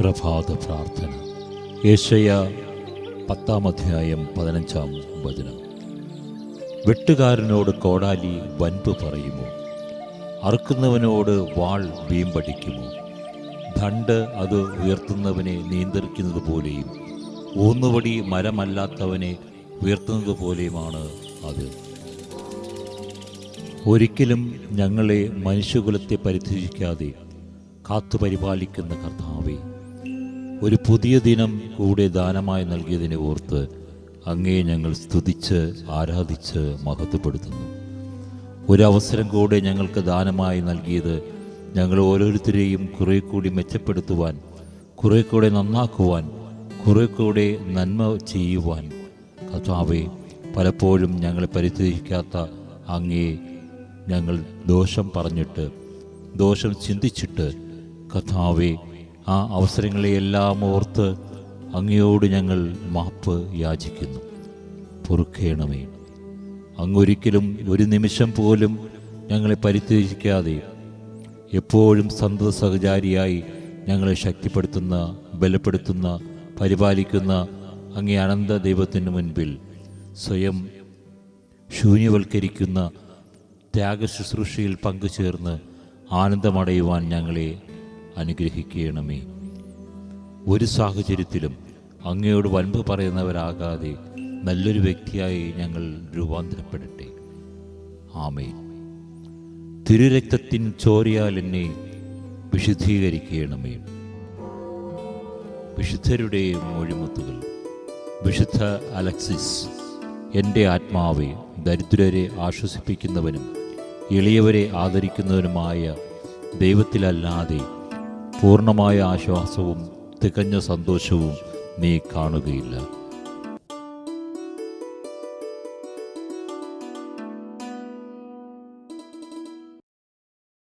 പ്രഭാത പ്രാർത്ഥന. യേശയ പത്താം അധ്യായം പതിനഞ്ചാം വചനം. വെട്ടുകാരനോട് കോടാലി വൻപ് പറയുമോ? അറുക്കുന്നവനോട് വാൾ വീമ്പടിക്കുമോ? ദണ്ട് അത് ഉയർത്തുന്നവനെ നിയന്ത്രിക്കുന്നത് പോലെയും ഊന്നുവടി മരമല്ലാത്തവനെ ഉയർത്തുന്നത് പോലെയുമാണ് അത്. ഒരിക്കലും ഞങ്ങളെ മനുഷ്യകുലത്തെ പരിത്യജിക്കാതെ കാത്തുപരിപാലിക്കുന്ന കർത്താവെ ഒരു പുതിയ ദിനം കൂടെ ദാനമായി നൽകിയതിനെ ഓർത്ത് അങ്ങേ ഞങ്ങൾ സ്തുതിച്ച് ആരാധിച്ച് മഹത്വപ്പെടുത്തുന്നു. ഒരവസരം കൂടെ ഞങ്ങൾക്ക് ദാനമായി നൽകിയത് ഞങ്ങൾ ഓരോരുത്തരെയും കുറെ കൂടി മെച്ചപ്പെടുത്തുവാൻ കുറെ കൂടെ നന്നാക്കുവാൻ കുറെ കൂടെ നന്മ ചെയ്യുവാൻ. കർത്താവെ പലപ്പോഴും ഞങ്ങളെ പരിത്യജിക്കാത്ത അങ്ങേ ഞങ്ങൾ ദോഷം പറഞ്ഞിട്ട് ദോഷം ചിന്തിച്ചിട്ട് കഥാവെ ആ അവസരങ്ങളെയെല്ലാം ഓർത്ത് അങ്ങയോട് ഞങ്ങൾ മാപ്പ് യാചിക്കുന്നു. പൊറുക്കേണമേ. അങ്ങൊരിക്കലും ഒരു നിമിഷം പോലും ഞങ്ങളെ പരിത്യജിക്കാതെ എപ്പോഴും സന്തത സഹചാരിയായി ഞങ്ങളെ ശക്തിപ്പെടുത്തുന്ന ബലപ്പെടുത്തുന്ന പരിപാലിക്കുന്ന അങ്ങേ അനന്ത ദൈവത്തിന് മുൻപിൽ സ്വയം ശൂന്യവൽക്കരിക്കുന്ന ത്യാഗശുശ്രൂഷയിൽ പങ്കുചേർന്ന് ആനന്ദമടയുവാൻ ഞങ്ങളെ അനുഗ്രഹിക്കണമേ. ഒരു സാഹചര്യത്തിലും അങ്ങയോട് വൻപ് പറയുന്നവരാകാതെ നല്ലൊരു വ്യക്തിയായി ഞങ്ങൾ രൂപാന്തരപ്പെടട്ടെ. ആമേ തിരുരക്തത്തിൻ ചോരയാൽ എന്നെ വിശുദ്ധീകരിക്കണമേ. വിശുദ്ധരുടെ മൊഴിമുത്തുകൾ. വിശുദ്ധ അലക്സിസ് എന്റെ ആത്മാവെ ദരിദ്രരെ ആശ്വസിപ്പിക്കുന്നവനും എളിയവരെ ആദരിക്കുന്നവനുമായ ദൈവത്തിലല്ലാതെ പൂർണമായ ആശ്വാസവും തികഞ്ഞ സന്തോഷവും നീ കാണുകയില്ല.